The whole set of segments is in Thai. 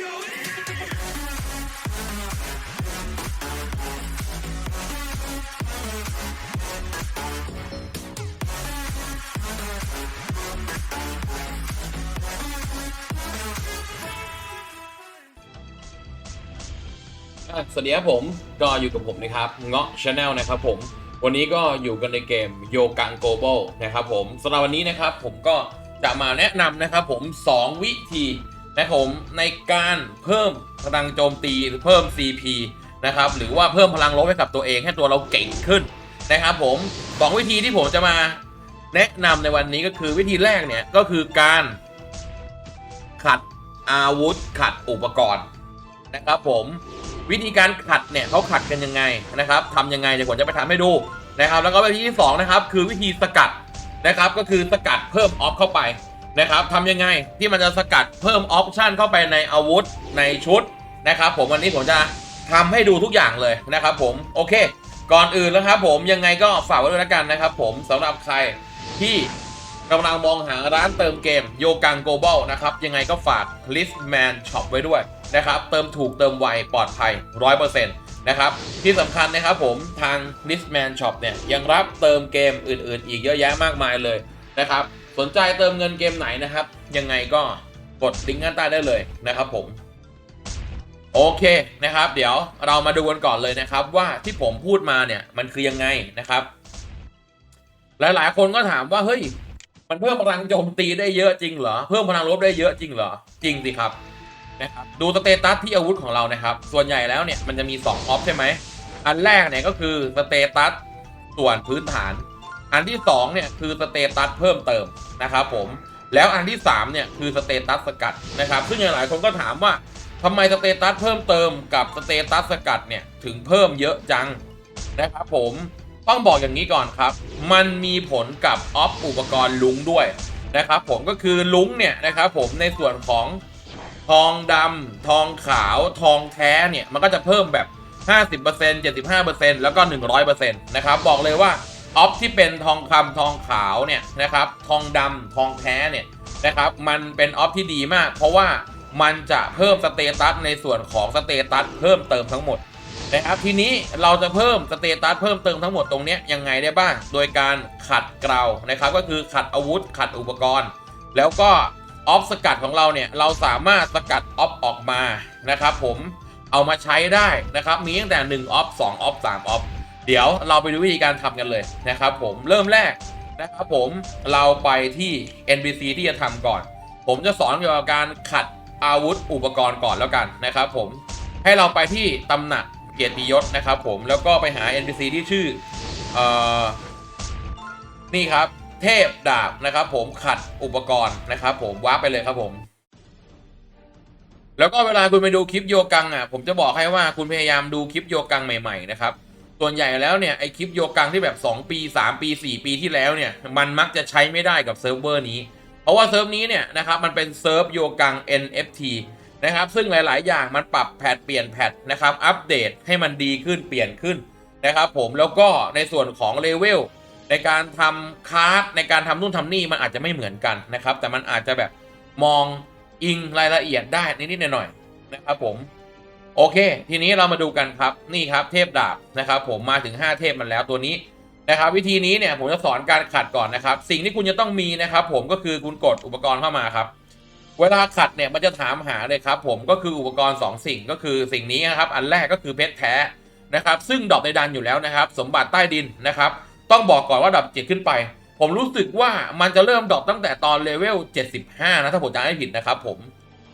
อะสวัสดีครับผมก็อยู่กับผมนะครับ เงาะชาแนลนะครับผม วันนี้ก็อยู่กันในเกมโยกังโกลบอลนะครับผมสำหรับวันนี้นะครับผมก็จะมาแนะนำนะครับผม 2 วิธี นะผมในการเพิ่มพลังโจมตีหรือเพิ่ม CP นะครับหรือว่าเพิ่มพลังลบให้กับตัวเองให้ตัวเราเก่งขึ้นนะครับผมสองวิธีที่ผมจะมาแนะนำในวันนี้ก็คือวิธีแรกเนี่ยก็คือการขัดอาวุธขัดอุปกรณ์นะครับผมวิธีการขัดเนี่ยเขาขัดกันยังไงนะครับทำยังไงเดี๋ยวผมจะไปทำให้ดูนะครับ แล้วก็วิธีที่สองนะครับคือวิธีสกัดนะครับ ก็คือสกัดเพิ่มออฟเข้าไป นะครับทำยังไงที่มันจะสกัดเพิ่มออปชันเข้าไปในอาวุธในชุดนะครับผมวันนี้ผมจะทำให้ดูทุกอย่างเลยนะครับผมโอเค ก่อนอื่นนะครับผมยังไงก็ฝากไว้ด้วยแล้วกันนะครับผมสำหรับใครที่กำลังมองหาร้านเติมเกมโยกังโกลบอลนะครับ ยังไงก็ฝาก Listman Shop ไว้ด้วยนะครับ เติมถูกเติมไวปลอดภัย 100%นะครับ ที่สำคัญนะครับผมทาง Listman Shop เนี่ย ยังรับเติมเกมอื่นๆ อีกเยอะแยะมากมายเลยนะครับ สนใจเติมเงินเกมไหนนะครับ ยังไงก็กดลิงก์ด้านใต้ได้เลยนะครับผม โอเคนะครับ เดี๋ยวเรามาดูกันก่อนเลยนะครับ ว่าที่ผมพูดมาเนี่ยมันคือยังไงนะครับ หลายๆ คนก็ถามว่าเฮ้ย มันเพิ่มพลังโจมตีได้เยอะจริงเหรอเพิ่มพลังลบได้เยอะจริงเหรอจริงสิครับนะครับดูสเตตัสที่อาวุธของเรานะครับ ส่วนใหญ่แล้วเนี่ยมันจะมี2ออฟใช่ไหมอันแรกเนี่ยก็คือสเตตัสส่วนพื้นฐาน อันที่2เนี่ยคือสเตตัสเพิ่มเติม นะครับผมแล้วอันที่ 3 เนี่ย คือสเตตัสสกัดนะครับ ซึ่งหลายคนก็ถามว่าทำไมสเตตัสเพิ่มเติมกับสเตตัสสกัดเนี่ย ถึงเพิ่มเยอะจังนะครับผมต้องบอกอย่างนี้ก่อนครับ มันมีผลกับออฟอุปกรณ์ลุงด้วยนะครับผมก็คือลุงเนี่ยนะครับผมในส่วนของทองดำทองขาว ทองแท้เนี่ย มันก็จะเพิ่มแบบ 50% 75%แล้วก็ 100%นะครับบอกเลยว่า ออฟที่เป็นทองคำทองขาวเนี่ยนะครับ ทองดำทองแท้เนี่ยนะครับ มันเป็นออฟที่ดีมาก เพราะว่ามันจะเพิ่มสเตตัสในส่วนของสเตตัสเพิ่มเติมทั้งหมดนะครับทีนี้เราจะเพิ่มสเตตัสเพิ่มเติมทั้งหมดตรงนี้ยยังไงได้บ้าง โดยการขัดเกลานะครับก็คือขัดอาวุธ ขัดอุปกรณ์ แล้วก็ออฟสกัดของเราเนี่ยเราสามารถสกัดออฟออกมานะครับผมเอามาใช้ได้นะครับมีตั้งแต่1ออฟ2ออฟ3ออฟ เดี๋ยวเราไปดูวิธีการทำกันเลยนะครับผมเริ่มแรกนะครับผมเราไปที่ NPC ที่จะทำก่อน ผมจะสอนเกี่ยวกับการขัดอาวุธอุปกรณ์ก่อนแล้วกันนะครับผมให้เราไปที่ตำหนักเกียรติยศนะครับผมแล้วก็ไปหา NPC ที่ชื่อเอ่อนี่ครับ เทพดาบนะครับ ผมขัดอุปกรณ์นะครับ ผมว้าไปเลยครับผม แล้วก็เวลาคุณไปดูคลิปโยกังอะ ผมจะบอกให้ว่าคุณพยายามดูคลิปโยกังใหม่ ๆ นะครับ ส่วนใหญ่แล้วเนี่ยไอคลิปโยกังที่แบบ 2 ปี 3 ปี 4 ปีที่แล้วเนี่ยมันมักจะใช้ไม่ได้กับเซิร์ฟเวอร์นี้ เพราะว่าเซิร์ฟนี้เนี่ยนะครับมันเป็นเซิร์ฟโยกัง NFT นะครับซึ่งหลาย ๆ อย่างมันปรับแพทเปลี่ยนแพทนะครับอัปเดตให้มันดีขึ้นเปลี่ยนขึ้นนะครับผมแล้วก็ในส่วนของเลเวลในการทำคาร์ดในการทำนู่นทำนี่มันอาจจะไม่เหมือนกันนะครับแต่มันอาจจะแบบมองอิงรายละเอียดได้นิด ๆ หน่อย ๆ นะครับผม โอเค ทีนี้เรามาดูกันครับนี่ครับเทพดาบนะครับผมมาถึง 5 เทพมันแล้วตัวนี้นะครับวิธีนี้เนี่ยผมจะสอนการขัดก่อนนะครับ สิ่งที่คุณจะต้องมีนะครับ ผมก็คือคุณกดอุปกรณ์เข้ามาครับ เวลาขัดเนี่ยมันจะถามหาเลยครับ ผมก็คืออุปกรณ์ 2 สิ่งก็คือสิ่งนี้นะครับ อันแรกก็คือเพชรแท้นะครับ ซึ่งดอปในดันอยู่แล้วนะครับ สมบัติใต้ดินนะครับ ต้องบอกก่อนว่าดอปเจ็ดขึ้นไป ผมรู้สึกว่ามันจะเริ่มดอปตั้งแต่ตอนเลเวล75นะถ้าผมจำไม่ผิดนะครับ ผม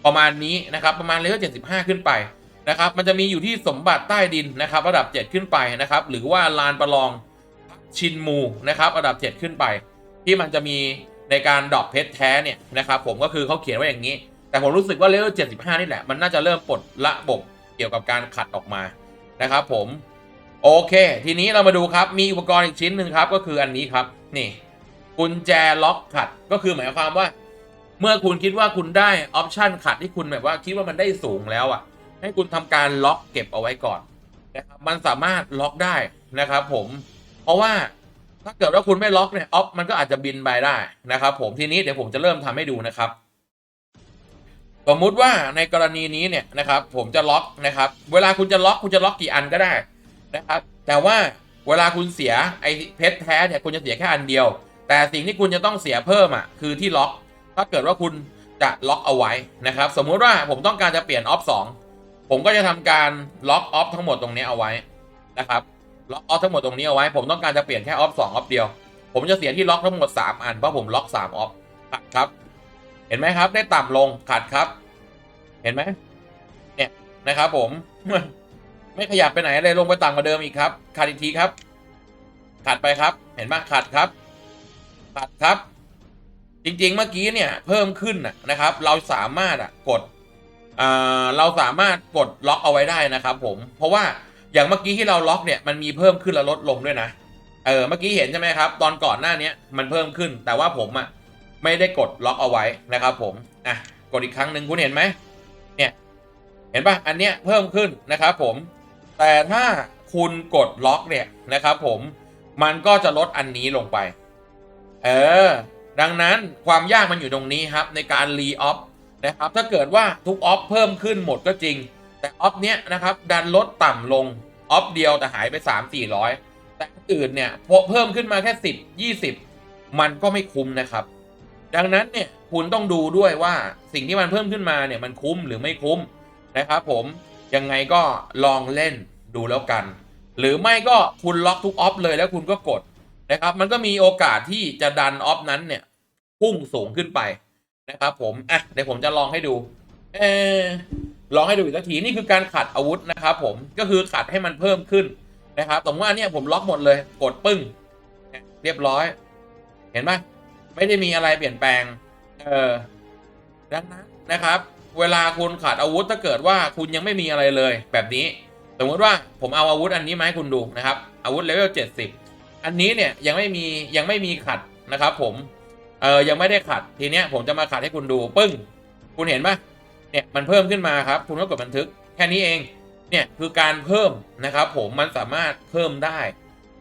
ประมาณนี้นะครับ ประมาณเลเวล75 ขึ้นไป นะครับ มันจะมีอยู่ที่สมบัติใต้ดินนะครับ ระดับ 7 ขึ้นไปนะครับ หรือว่าลานประลองชินมูนะครับ ระดับ 7 ขึ้นไป ที่มันจะมีในการดรอปเพชรแท้เนี่ยนะครับ ผมก็คือเขาเขียนไว้อย่างนี้ แต่ผมรู้สึกว่าเลเวล75 นี่แหละ มันน่าจะเริ่มปลดระบบเกี่ยวกับการขัดออกมานะครับ ผมโอเค ทีนี้เรามาดูครับ มีอุปกรณ์อีกชิ้นหนึ่งครับ ก็คืออันนี้ครับ นี่กุญแจล็อกขัด ก็คือหมายความว่า เมื่อคุณคิดว่าคุณได้ออปชันขัดที่คุณแบบว่าคิดว่ามันได้สูงแล้วอะ ให้คุณทำการล็อกเก็บเอาไว้ก่อนนะครับมันสามารถล็อกได้นะครับ ผมเพราะว่าถ้าเกิดว่าคุณไม่ล็อกเนี่ยออฟมันก็อาจจะบินไปได้นะครับ ผมทีนี้เดี๋ยวผมจะเริ่มทำให้ดูนะครับ สมมุติว่าในกรณีนี้เนี่ยนะครับ ผมจะล็อกนะครับ เวลาคุณจะล็อกคุณจะล็อกกี่อันก็ได้นะครับ แต่ว่าเวลาคุณเสียไอ้เพชรแท้เนี่ยคุณจะเสียแค่อันเดียว แต่สิ่งที่คุณจะต้องเสียเพิ่มอะคือที่ล็อก ถ้าเกิดว่าคุณจะล็อกเอาไว้นะครับ สมมุติว่าผมต้องการจะเปลี่ยนออฟสอง ผมก็จะทำการล็อกออฟทั้งหมดตรงนี้เอาไว้นะครับล็อกออฟทั้งหมดตรงนี้เอาไว้ ผมต้องการจะเปลี่ยนแค่ออฟสองออฟเดียว ผมจะเสียที่ล็อกทั้งหมด 3 อันเพราะผมล็อก3ออฟขัดครับ เห็นไหมครับ ได้ต่ำลงขัดครับ เห็นไหมเนี่ยนะครับ ผม ไม่ขยับไปไหนเลยลงไปต่ำกว่าเดิมอีกครับขัดอีกทีครับขัดไปครับ เห็นไหมขัดครับขัดครับ จริง ๆ เมื่อกี้เนี่ย เพิ่มขึ้นนะครับ เราสามารถกด เราสามารถกดล็อกเอาไว้ได้นะครับผม เพราะว่าอย่างเมื่อกี้ที่เราล็อกเนี่ยมันมีเพิ่มขึ้นและลดลงด้วยนะ เออเมื่อกี้เห็นใช่ไหมครับ ตอนก่อนหน้านี้มันเพิ่มขึ้น แต่ว่าผมอะไม่ได้กดล็อกเอาไว้นะครับ ผม อะ กดอีกครั้งหนึ่งคุณเห็นไหมเนี่ย เห็นปะอันเนี้ยเพิ่มขึ้นนะครับผม แต่ถ้าคุณกดล็อกเนี่ยนะครับผม มันก็จะลดอันนี้ลงไป เออ ดังนั้นความยากมันอยู่ตรงนี้ครับ ในการรีออฟ นะครับถ้าเกิดว่าทุกออฟเพิ่มขึ้นหมดก็จริง แต่ออฟเนี้ยนะครับดันลดต่ำลงออฟเดียวแต่หายไป 3 4 0 0 แต่อื่นเนี่ยพเพิ่มขึ้นมาแค่ 10 20 มันก็ไม่คุ้มนะครับ ดังนั้นเนี่ยคุณต้องดูด้วยว่าสิ่งที่มันเพิ่มขึ้นมาเนี่ยมันคุ้มหรือไม่คุ้มนะครับผมยังไงก็ลองเล่นดูแล้วกัน หรือไม่ก็คุณล็อกทุกออฟเลยแล้วคุณก็กดนะครับ มันก็มีโอกาสที่จะดันออฟนั้นเนี่ยพุ่งสูงขึ้นไป นะครับผมอะเดี๋ยวผมจะลองให้ดู เออลองให้ดูอีกสักทีนี่คือการขัดอาวุธนะครับผมก็คือขัดให้มันเพิ่มขึ้นนะครับสมมติว่าเนี่ยผมล็อกหมดเลยกดปึ้ง เรียบร้อย เห็นไหมไม่ได้มีอะไรเปลี่ยนแปลง เออดังนั้นนะครับ เวลาคุณขัดอาวุธถ้าเกิดว่าคุณยังไม่มีอะไรเลย แบบนี้ สมมติว่าผมเอาอาวุธอันนี้มาให้คุณดูนะครับ อาวุธเลเวลเจ็ดสิบอันนี้เนี่ยยังไม่มียังไม่มีขัดนะครับ ผม ออยังไม่ได้ขัดทีเนี้ยผมจะมาขัดให้คุณดูปึ้ง คุณเห็นปะเนี่ยมันเพิ่มขึ้นมาครับ คุณก็กดบันทึกแค่นี้เองเนี่ยคือการเพิ่มนะครับผมมันสามารถเพิ่มได้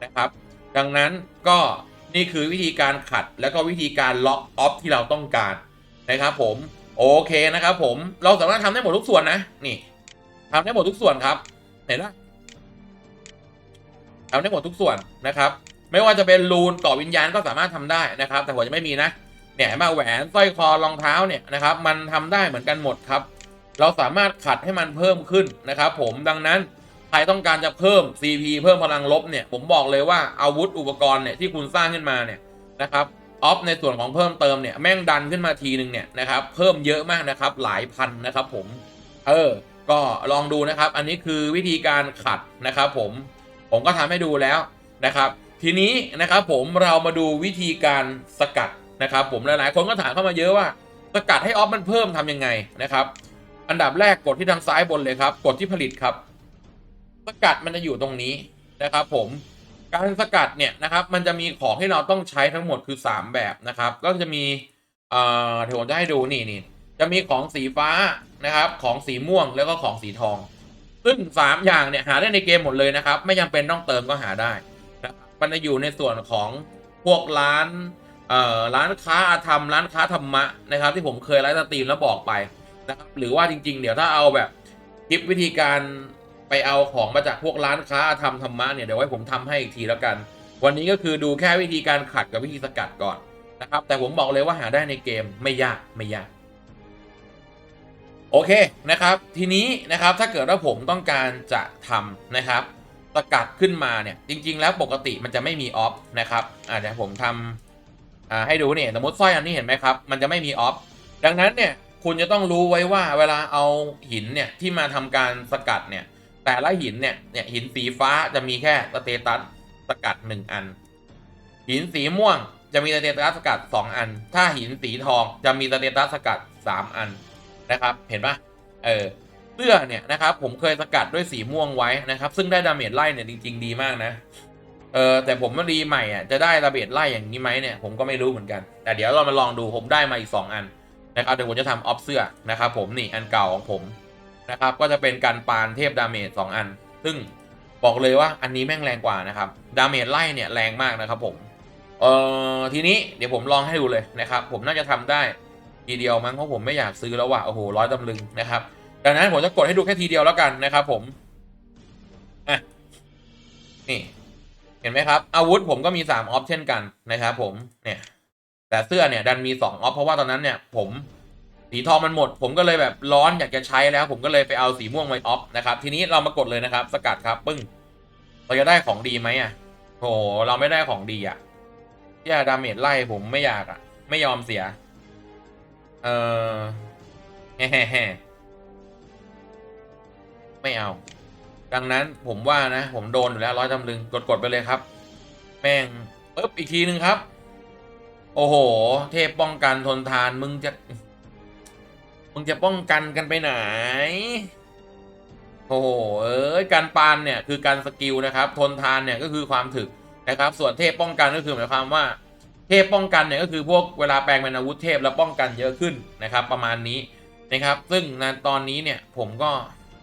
นะครับ ดังนั้นก็นี่คือวิธีการขัดแล้วก็วิธีการล็อกออฟที่เราต้องการนะครับผมโอเคนะครับผมเราสามารถทำได้หมดทุกส่วนนะนี่ทำได้หมดทุกส่วนครับเห็นไหมทำได้หมดทุกส่วนนะครับ ไม่ว่าจะเป็นรูนต่อวิญญาณก็สามารถทำได้นะครับ แต่ผมจะไม่มีนะเนี่ยเห็นไหมแหวนสร้อยคอรองเท้าเนี่ยนะครับมันทำได้เหมือนกันหมดครับ เราสามารถขัดให้มันเพิ่มขึ้นนะครับ ผมดังนั้นใครต้องการจะเพิ่ม CP เพิ่มพลังลบเนี่ยผมบอกเลยว่าอาวุธอุปกรณ์เนี่ยที่คุณสร้างขึ้นมาเนี่ยนะครับออฟในส่วนของเพิ่มเติมเนี่ยแม่งดันขึ้นมาทีหนึ่งเนี่ยนะครับเพิ่มเยอะมากนะครับหลายพันนะครับผมเออก็ลองดูนะครับ อันนี้คือวิธีการขัดนะครับผมผมก็ทำให้ดูแล้วนะครับ ทีนี้นะครับผมเรามาดูวิธีการสกัดนะครับ ผมหลายๆคนก็ถามเข้ามาเยอะว่าสกัดให้ออฟมันเพิ่มทำยังไงนะครับ อันดับแรกกดที่ทางซ้ายบนเลยครับ กดที่ผลิตครับ สกัดมันจะอยู่ตรงนี้นะครับ ผมการสกัดเนี่ยนะครับ มันจะมีของที่เราต้องใช้ทั้งหมดคือ 3 แบบนะครับ ก็จะมีเอ่อเดี๋ยวผมจะให้ดูนี่นี่จะมีของสีฟ้านะครับ ของสีม่วงแล้วก็ของสีทอง ซึ่ง 3 อย่างเนี่ยหาได้ในเกมหมดเลยนะครับ ไม่จำเป็นต้องเติมก็หาได้ มันจะอยู่ในส่วนของพวกร้านเอ่อร้านค้าอาธรรมร้านค้าธรรมะนะครับ ที่ผมเคยไลฟ์สตรีมแล้วบอกไปนะครับหรือว่าจริง ๆ เดี๋ยวถ้าเอาแบบคลิปวิธีการไปเอาของมาจากพวกร้านค้าทำธรรมธรรมะเนี่ยเดี๋ยวไว้ผมทำให้อีกทีแล้วกัน วันนี้ก็คือดูแค่วิธีการขัดกับวิธีสกัดก่อนนะครับ แต่ผมบอกเลยว่าหาได้ในเกมไม่ยากไม่ยากโอเคนะครับ ทีนี้นะครับถ้าเกิดว่าผมต้องการจะทำนะครับ สกัดขึ้นมาเนี่ย จริง ๆ แล้วปกติมันจะไม่มีออฟนะครับอ่าเดี๋ยวผมทำอ่าให้ดูเนี่ยสมมติสร้อยอันนี้เห็นไหมครับ มันจะไม่มีออฟดังนั้นเนี่ยคุณจะต้องรู้ไว้ว่าเวลาเอาหินเนี่ยที่มาทำการสกัดเนี่ย แต่ละหินเนี่ยเนี่ยหินสีฟ้าจะมีแค่สเตตัสสกัด 1 อัน หินสีม่วงจะมีสเตตัสสกัด 2 อัน ถ้าหินสีทองจะมีสเตตัสสกัด 3 อันนะครับ เห็นปะเออ เสื้อเนี่ยนะครับผมเคยสกัดด้วยสีม่วงไว้นะครับ ซึ่งได้ดาเมจไล่เนี่ยจริง ๆ ดีมากนะเออแต่ผมมาดีใหม่อะจะได้ดาเมจไล่อย่างนี้ไหมเนี่ยผมก็ไม่รู้เหมือนกัน แต่เดี๋ยวเรามาลองดูผมได้มาอีก 2 อันนะครับเดี๋ยวผมจะทำออฟเสื้อนะครับผมนี่อันเก่าของผมนะครับก็จะเป็นการปานเทพดาเมจสองอัน ซึ่งบอกเลยว่าอันนี้แม่งแรงกว่านะครับดาเมจไล่เนี่ยแรงมากนะครับผมเอ่อทีนี้เดี๋ยวผมลองให้ดูเลยนะครับผมน่าจะทำได้ทีเดียวมั้งเพราะผมไม่อยากซื้อแล้วว่ะโอ้โหร้อยตำลึงนะครับ ดังนั้นผมจะกดให้ดูแค่ทีเดียวแล้วกันนะครับผมอะนี่ เห็นไหมครับ อาวุธผมก็มีสามออฟเช่นกันนะครับผมเนี่ย แต่เสื้อเนี่ยดันมีสองออฟเพราะว่าตอนนั้นเนี่ย ผมสีทองมันหมด ผมก็เลยแบบร้อนอยากจะใช้แล้ว ผมก็เลยไปเอาสีม่วงไว้ออฟนะครับทีนี้เรามากดเลยนะครับ สกัดครับปึ้งเราจะได้ของดีไหมอะโหเราไม่ได้ของดีอะที่ดาเมจไล่ผมไม่อยากอะ ไม่ยอมเสีย เออแฮ่แฮ่ ไม่เอา ดังนั้นผมว่านะ ผมโดนอยู่แล้วร้อยตำลึงกดกดไปเลยครับ แม่งปึ๊บอีกทีหนึ่งครับ โอ้โห เทพป้องกันทนทานมึงจะ มึงจะป้องกันกันไปไหน โอ้โหเอ้ยการปานเนี่ยคือการสกิลนะครับ ทนทานเนี่ยก็คือความถึกนะครับ ส่วนเทพป้องกันก็คือหมายความว่าเทพป้องกันเนี่ยก็คือพวกเวลาแปลงเป็นอาวุธเทพแล้วป้องกันเยอะขึ้นนะครับ ประมาณนี้นะครับ ซึ่งในตอนนี้เนี่ยผมก็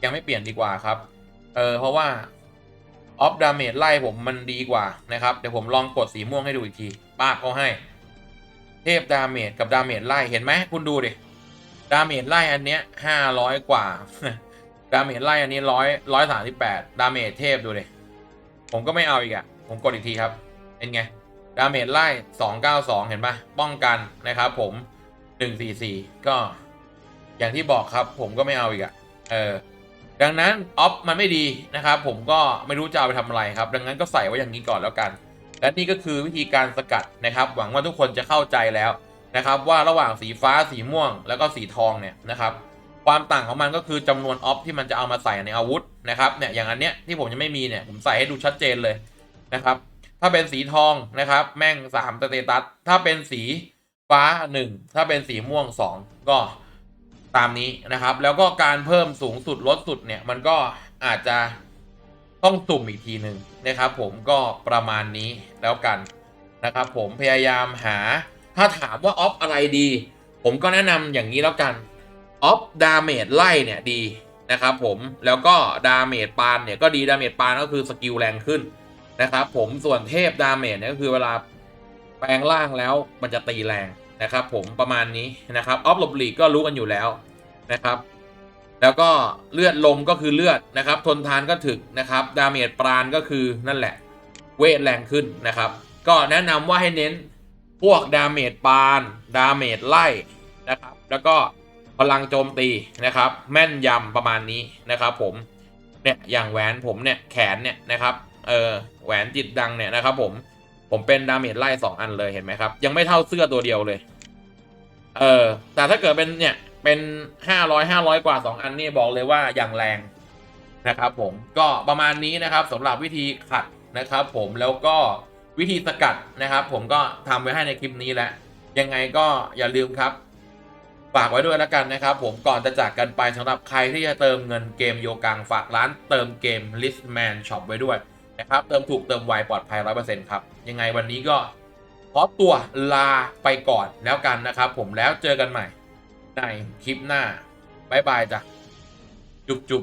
ยังไม่เปลี่ยนดีกว่าครับ เออเพราะว่าออฟดาเมจไล่ผมมันดีกว่านะครับเดี๋ยวผมลองกดสีม่วงให้ดูอีกทีป้าเขาให้ เทพดาเมจกับดาเมจไล่เห็นไหมคุณดูดิดาเมจไล่อันเนี้ยห้าร้อยกว่าดาเมจไล่อันนี้ร้อยร้อยสามสิบแปดดาเมจเทพดูดิผมก็ไม่เอาอีกอะผมกดอีกทีครับเป็นไงดาเมจไล่สองเก้าสองเห็นปะป้องกันนะครับ ผมหนึ่งสี่สี่ก็อย่างที่บอกครับผมก็ไม่เอาอีกอะเออ ดังนั้นออฟมันไม่ดีนะครับ ผมก็ไม่รู้จะเอาไปทำอะไรครับ ดังนั้นก็ใส่ไว้อย่างนี้ก่อนแล้วกัน และนี่ก็คือวิธีการสกัดนะครับ หวังว่าทุกคนจะเข้าใจแล้วนะครับ ว่าระหว่างสีฟ้าสีม่วง แล้วก็สีทองเนี่ยนะครับความต่างของมันก็คือจำนวนออฟที่มันจะเอามาใส่ในอาวุธนะครับเนี่ยอย่างอันเนี้ยที่ผมยังไม่มีเนี่ยผมใส่ให้ดูชัดเจนเลยนะครับ ถ้าเป็นสีทองนะครับ แม่งสามสเตตัสถ้าเป็นสีฟ้าหนึ่งถ้าเป็นสีม่วงสองก็ ตามนี้นะครับ แล้วก็การเพิ่มสูงสุดลดสุดเนี่ย มันก็อาจจะต้องสุ่มอีกทีหนึ่งนะครับ ผมก็ประมาณนี้แล้วกันนะครับ ผมพยายามหาถ้าถามว่าออฟอะไรดี ผมก็แนะนำอย่างนี้แล้วกันออฟดาเมจไล่เนี่ยดีนะครับผมแล้วก็ดาเมจปานเนี่ยก็ดีดาเมจปานก็คือสกิลแรงขึ้นนะครับผมส่วนเทพดาเมจเนี่ยก็คือเวลาแปลงร่างแล้วมันจะตีแรง นะครับผมประมาณนี้นะครับออฟลบลีกก็รู้กันอยู่แล้วนะครับ แล้วก็เลือดลมก็คือเลือดนะครับ ทนทานก็ถึกนะครับดาเมจปราณก็คือนั่นแหละ เวทแรงขึ้นนะครับ ก็แนะนำว่าให้เน้นพวกดาเมจปานดาเมจไล่นะครับ แล้วก็พลังโจมตีนะครับ แม่นยำประมาณนี้นะครับผมเนี่ยอย่างแหวนผมเนี่ยแขนเนี่ยนะครับเออแหวนจิตดังเนี่ยนะครับผมผมเป็นดาเมจไล่สองอันเลยเห็นไหมครับ ยังไม่เท่าเสื้อตัวเดียวเลย เออ แต่ถ้าเกิดเป็นเนี่ยเป็นห้าร้อยห้าร้อยกว่าสองอันนี่บอกเลยว่าอย่างแรงนะครับผมก็ประมาณนี้นะครับสำหรับวิธีขัดนะครับผมแล้วก็วิธีสกัดนะครับผมก็ทำไว้ให้ในคลิปนี้แหละยังไงก็อย่าลืมครับฝากไว้ด้วยแล้วกันนะครับ ผมก่อนจะจากกันไปสำหรับใครที่จะเติมเงินเกมโยกังฝากร้านเติมเกม Listman Shop ไว้ด้วยนะครับ เติมถูกเติมไวปลอดภัย 100%ครับ ยังไงวันนี้ก็ ขอตัวลาไปก่อนแล้วกันนะครับ ผมแล้วเจอกันใหม่ในคลิปหน้า บ๊ายบายจ้ะ จุบจุบ